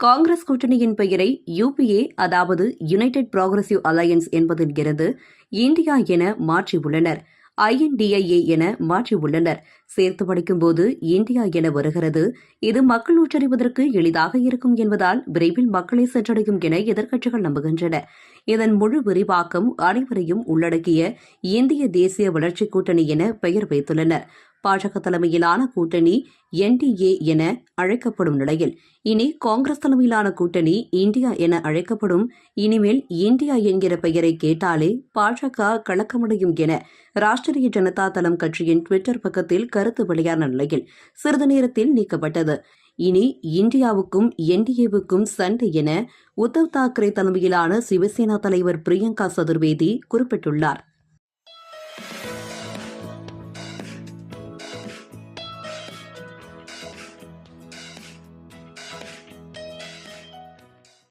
காங்கிரஸ் கூட்டணியின் பெயரை யுபிஏ அதாவது யுனைடெட் ப்ராக்ரசிவ் அலையன்ஸ் என்பதில் இருந்து இந்தியா என மாற்றியுள்ளனர் ஐஎன்டிஐஏ என மாற்றியுள்ளனர் சேர்த்து படிக்கும்போது இந்தியா என வருகிறது. இது மக்கள் உச்சரிப்பதற்கு எளிதாக இருக்கும் என்பதால் விரைவில் மக்களை சென்றடையும் என எதிர்க்கட்சிகள் நம்புகின்றன. இதன் முழு விரிவாக்கம் அனைவரையும் உள்ளடக்கிய இந்திய தேசிய வளர்ச்சிக் கூட்டணி என பெயர் வைத்துள்ளனர். பாஜக தலைமையிலான கூட்டணி என்டிஏ என அழைக்கப்படும் நிலையில் இனி காங்கிரஸ் தலைமையிலான கூட்டணி இந்தியா என அழைக்கப்படும். இனிமேல் இந்தியா என்கிற பெயரை கேட்டாலே பாஜக கலக்கமடையும் என ராஷ்டிரிய ஜனதா தளம் கட்சியின் டுவிட்டர் பக்கத்தில் கருத்து வெளியான நிலையில் சிறிது நேரத்தில் நீக்கப்பட்டது. இனி இந்தியாவுக்கும் என்டிஏவுக்கும் சண்டை என உத்தவ் தாக்கரே தலைமையிலான சிவசேனா தலைவர் பிரியங்கா சதுர்வேதி குறிப்பிட்டுள்ளார்.